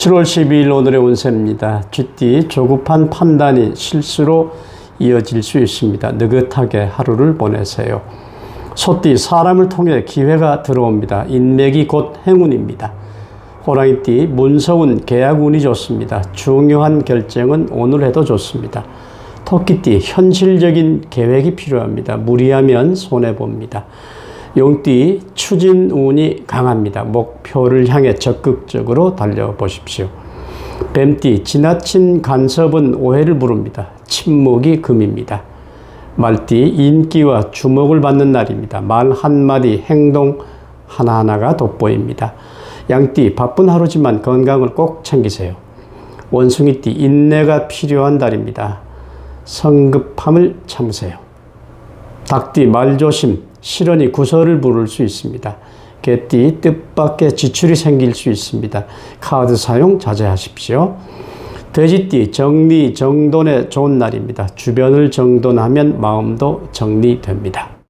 7월 12일 오늘의 운세입니다. 쥐띠 조급한 판단이 실수로 이어질 수 있습니다. 느긋하게 하루를 보내세요. 소띠 사람을 통해 기회가 들어옵니다. 인맥이 곧 행운입니다. 호랑이띠 문서운 계약운이 좋습니다. 중요한 결정은 오늘 해도 좋습니다. 토끼띠 현실적인 계획이 필요합니다. 무리하면 손해 봅니다. 용띠 추진운이 강합니다. 목표를 향해 적극적으로 달려보십시오. 뱀띠 지나친 간섭은 오해를 부릅니다. 침묵이 금입니다. 말띠 인기와 주목을 받는 날입니다. 말 한마디 행동 하나하나가 돋보입니다. 양띠 바쁜 하루지만 건강을 꼭 챙기세요. 원숭이띠 인내가 필요한 달입니다. 성급함을 참으세요. 닭띠 말조심, 실언이 구설을 부를 수 있습니다. 개띠 뜻밖의 지출이 생길 수 있습니다. 카드 사용 자제하십시오. 돼지띠 정리 정돈에 좋은 날입니다. 주변을 정돈하면 마음도 정리됩니다.